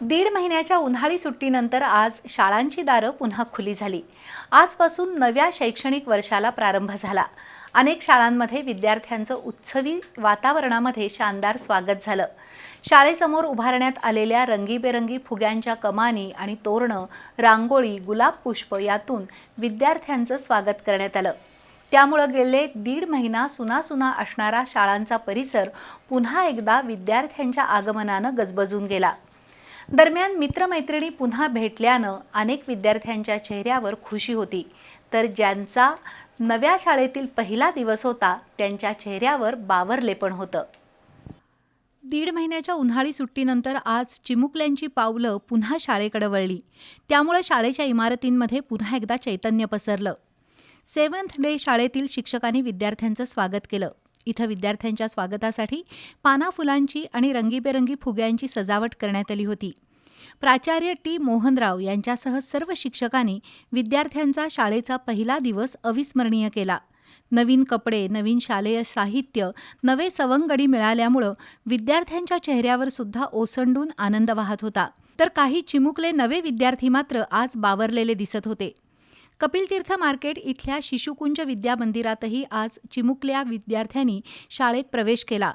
दीड महिन्याच्या उन्हाळी सुट्टीनंतर आज शाळांची दारं पुन्हा खुली झाली. आजपासून नव्या शैक्षणिक वर्षाला प्रारंभ झाला. अनेक शाळांमध्ये विद्यार्थ्यांचं उत्सवी वातावरणामध्ये शानदार स्वागत झालं. शाळेसमोर उभारण्यात आलेल्या रंगीबेरंगी फुग्यांच्या कमानी आणि तोरणं रांगोळी गुलाब पुष्प यातून विद्यार्थ्यांचं स्वागत करण्यात आलं. त्यामुळं गेले दीड महिना सुनासुना असणारा शाळांचा परिसर पुन्हा एकदा विद्यार्थ्यांच्या आगमनानं गजबजून गेला. दरम्यान मित्रमैत्रिणी पुन्हा भेटल्यानं अनेक विद्यार्थ्यांच्या चेहऱ्यावर खुशी होती. तर ज्यांचा नव्या शाळेतील पहिला दिवस होता त्यांच्या चेहऱ्यावर बावरलेपण होतं. दीड महिन्याच्या उन्हाळी सुट्टीनंतर आज चिमुकल्यांची पावलं पुन्हा शाळेकडे वळली. त्यामुळे शाळेच्या इमारतींमध्ये पुन्हा एकदा चैतन्य पसरलं. सेवन्थ डे शाळेतील शिक्षकांनी विद्यार्थ्यांचं स्वागत केलं. इथं विद्यार्थ्यांच्या स्वागतासाठी पाना फुलांची आणि रंगीबेरंगी फुग्यांची सजावट करण्यात आली होती. प्राचार्य टी. मोहनराव यांच्यासह सर्व शिक्षकांनी विद्यार्थ्यांचा शाळेचा पहिला दिवस अविस्मरणीय केला. नवीन कपडे नवीन शालेय साहित्य नवे सवंगडी मिळाल्यामुळं विद्यार्थ्यांच्या चेहऱ्यावर सुद्धा ओसंडून आनंद वाहत होता. तर काही चिमुकले नवे विद्यार्थी मात्र आज बावरलेले दिसत होते. कपिलतीर्थ मार्केट इथल्या शिशुकुंज विद्या मंदिरातही आज चिमुकल्या विद्यार्थ्यांनी शाळेत प्रवेश केला.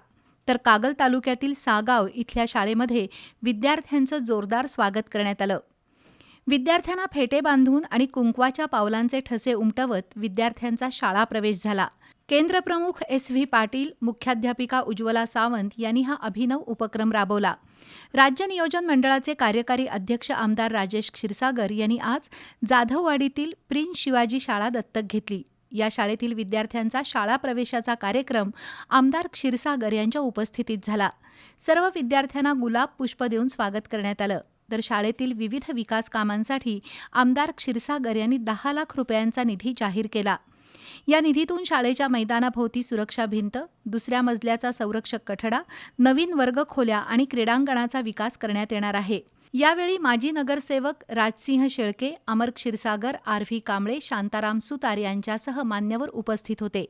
तर कागल तालुक्यातील सागाव इथल्या शाळेमध्ये विद्यार्थ्यांचं जोरदार स्वागत करण्यात आलं. विद्यार्थ्यांना फेटे बांधून आणि कुंकवाच्या पावलांचे ठसे उमटवत विद्यार्थ्यांचा शाळा प्रवेश झाला. केंद्रप्रमुख एस व्ही पाटील मुख्याध्यापिका उज्ज्वला सावंत यांनी हा अभिनव उपक्रम राबवला. राज्य नियोजन मंडळाचे कार्यकारी अध्यक्ष आमदार राजेश क्षीरसागर यांनी आज जाधववाडीतील प्रिन्स शिवाजी शाळा दत्तक घेतली. या शाळेतील विद्यार्थ्यांचा शाळा प्रवेशाचा कार्यक्रम आमदार क्षीरसागर यांच्या उपस्थितीत झाला. सर्व विद्यार्थ्यांना गुलाब पुष्प देऊन स्वागत करण्यात आलं. तर शाळेतील विविध विकास कामांसाठी आमदार क्षीरसागर यांनी दहा लाख रुपयांचा निधी जाहीर केला. या निधीतून शाळेच्या मैदानाभोवती सुरक्षा भिंत दुसऱ्या मजल्याचा संरक्षक कठडा नवीन वर्ग खोल्या आणि क्रीडांगणाचा विकास करण्यात येणार आहे. यावेळी माजी नगरसेवक राजसिंह शेळके अमर क्षीरसागर आर व्ही कांबळे शांताराम सुतार यांच्यासह मान्यवर उपस्थित होते.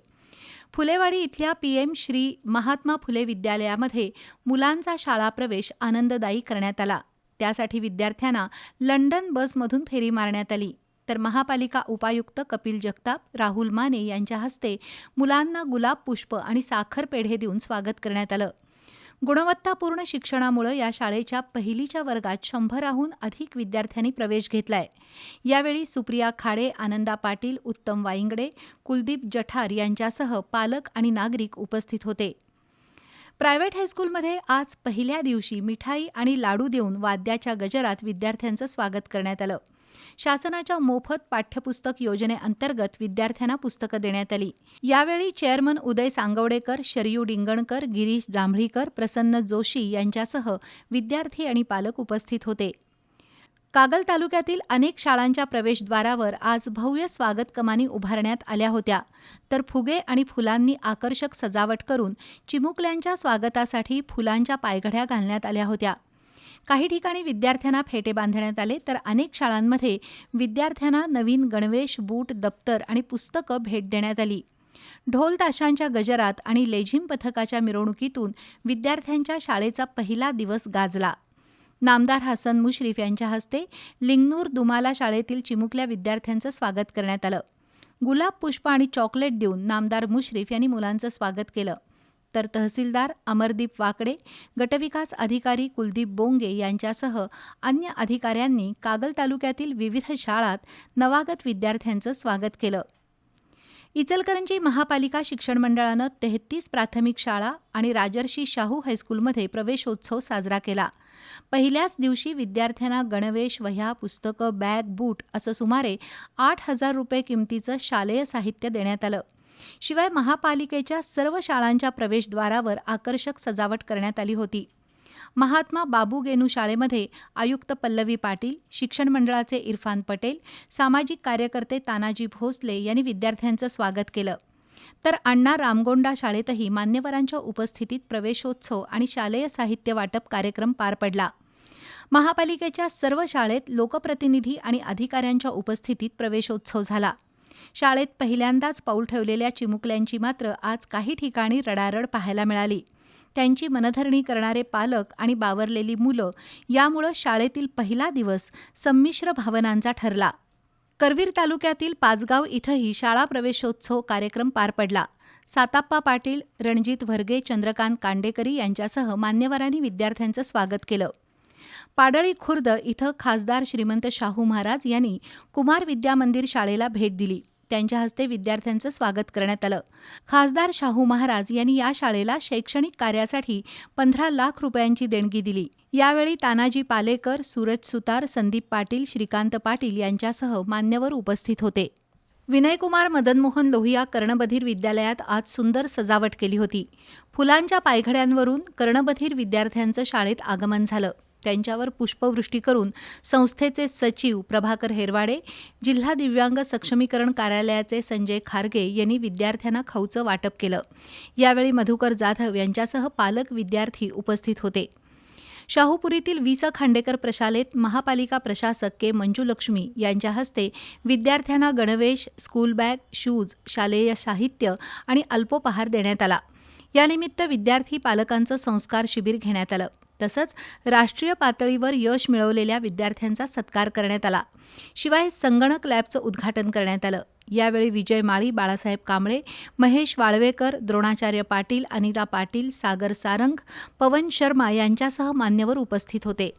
फुलेवाडी इथल्या पीएम श्री महात्मा फुले विद्यालयामध्ये मुलांचा शाळा प्रवेश आनंददायी करण्यात आला. त्यासाठी विद्यार्थ्यांना लंडन बसमधून फेरी मारण्यात आली. तर महापालिका उपायुक्त कपिल जगताप राहुल माने यांच्या हस्ते मुलांना गुलाब पुष्प आणि साखर पेढे देऊन स्वागत करण्यात आलं. गुणवत्तापूर्ण शिक्षणामुळे या शाळेच्या पहिलीच्या वर्गात शंभराहून अधिक विद्यार्थ्यांनी प्रवेश घेतलाय. यावेळी सुप्रिया खाडे आनंदा पाटील उत्तम वाईंगडे कुलदीप जठार यांच्यासह पालक आणि नागरिक उपस्थित होते. प्रायव्हेट हायस्कूलमध्ये आज पहिल्या दिवशी मिठाई आणि लाडू देऊन वाद्याच्या गजरात विद्यार्थ्यांचं स्वागत करण्यात आलं. शासनाच्या मोफत पाठ्यपुस्तक योजनेअंतर्गत विद्यार्थ्यांना पुस्तकं देण्यात आली. यावेळी चेअरमन उदय सांगवडेकर शरयू डिंगणकर गिरीश जांभळीकर प्रसन्न जोशी यांच्यासह विद्यार्थी आणि पालक उपस्थित होते. कागल तालुक्यातील अनेक शाळांच्या प्रवेशद्वारावर आज भव्य स्वागत कमानी उभारण्यात आल्या होत्या. तर फुगे आणि फुलांनी आकर्षक सजावट करून चिमुकल्यांच्या स्वागतासाठी फुलांच्या पायघड्या घालण्यात आल्या होत्या. काही ठिकाणी विद्यार्थ्यांना फेटे बांधण्यात आले तर अनेक शाळांमध्ये विद्यार्थ्यांना नवीन गणवेश बूट दप्तर आणि पुस्तकं भेट देण्यात आली. ढोल ताशांच्या गजरात आणि लेझिम पथकाच्या मिरवणुकीतून विद्यार्थ्यांच्या शाळेचा पहिला दिवस गाजला. नामदार हसन मुश्रीफ यांच्या हस्ते लिंगनूर दुमाला शाळेतील चिमुकल्या विद्यार्थ्यांचं स्वागत करण्यात आलं. गुलाब पुष्प आणि चॉकलेट देऊन नामदार मुश्रीफ यांनी मुलांचं स्वागत केलं. तर तहसीलदार अमरदीप वाकडे गटविकास अधिकारी कुलदीप बोंगे यांच्यासह अन्य अधिकाऱ्यांनी कागल तालुक्यातील विविध शाळात नवागत विद्यार्थ्यांचं स्वागत केलं. इचलकरंजी महापालिका शिक्षण मंडळानं तेहतीस प्राथमिक शाळा आणि राजर्षी शाहू हायस्कूलमध्ये प्रवेशोत्सव साजरा केला. पहिल्याच दिवशी विद्यार्थ्यांना गणवेश वह्या पुस्तकं बॅग बूट असं सुमारे आठ हजार रुपये किमतीचं शालेय साहित्य देण्यात आलं. शिवाय महापालिकेच्या सर्व शाळांच्या प्रवेशद्वारावर आकर्षक सजावट करण्यात आली होती. महात्मा बाबू गेनू शाळेमध्ये आयुक्त पल्लवी पाटील शिक्षण मंडळाचे इरफान पटेल सामाजिक कार्यकर्ते तानाजी भोसले यांनी विद्यार्थ्यांचं स्वागत केलं. तर अण्णा रामगोंडा शाळेतही मान्यवरांच्या उपस्थितीत प्रवेशोत्सव आणि शालेय साहित्य वाटप कार्यक्रम पार पडला. महापालिकेच्या सर्व शाळेत लोकप्रतिनिधी आणि अधिकाऱ्यांच्या उपस्थितीत प्रवेशोत्सव झाला. शाळेत पहिल्यांदाच पाऊल ठेवलेल्या चिमुकल्यांची मात्र आज काही ठिकाणी रडारड पाहायला मिळाली. त्यांची मनधरणी करणारे पालक आणि बावरलेली मुलं यामुळं शाळेतील पहिला दिवस संमिश्र भावनांचा ठरला. करवीर तालुक्यातील पाचगाव इथंही शाळा प्रवेशोत्सव कार्यक्रम पार पडला. साताप्पा पाटील रणजित वर्गे चंद्रकांत कांडेकरी यांच्यासह मान्यवरांनी विद्यार्थ्यांचं स्वागत केलं. पाडळी खुर्द इथं खासदार श्रीमंत शाहू महाराज यांनी कुमार विद्या मंदिर शाळेला भेट दिली. त्यांच्या हस्ते विद्यार्थ्यांचं स्वागत करण्यात आलं. खासदार शाहू महाराज यांनी या शाळेला शैक्षणिक कार्यासाठी पंधरा लाख रुपयांची देणगी दिली. यावेळी तानाजी पालेकर सूरज सुतार संदीप पाटील श्रीकांत पाटील यांच्यासह मान्यवर उपस्थित होते. विनयकुमार मदनमोहन लोहिया कर्णबधीर विद्यालयात आज सुंदर सजावट केली होती. फुलांच्या पायघड्यांवरून कर्णबधीर विद्यार्थ्यांचं शाळेत आगमन झालं. त्यांच्यावर पुष्पवृष्टी करून संस्थेचे सचिव प्रभाकर हेरवाडे जिल्हा दिव्यांग सक्षमीकरण कार्यालयाचे संजय खारगे यांनी विद्यार्थ्यांना खाऊचं वाटप केलं. यावेळी मधुकर जाधव यांच्यासह पालक विद्यार्थी उपस्थित होते. शाहूपुरीतील वि स खांडेकर प्रशालेत महापालिका प्रशासक के मंजुलक्ष्मी यांच्या हस्ते विद्यार्थ्यांना गणवेश स्कूल बॅग शूज शालेय साहित्य आणि अल्पोपहार देण्यात आला. यानिमित्त विद्यार्थी पालकांचं संस्कार शिबिर घेण्यात आलं. तसंच राष्ट्रीय पातळीवर यश मिळवलेल्या विद्यार्थ्यांचा सत्कार करण्यात आला. शिवाय संगणक लॅबचं उद्घाटन करण्यात आलं. यावेळी विजय माळी बाळासाहेब कांबळे महेश वाळवेकर द्रोणाचार्य पाटील अनिता पाटील सागर सारंग पवन शर्मा यांच्यासह मान्यवर उपस्थित होते.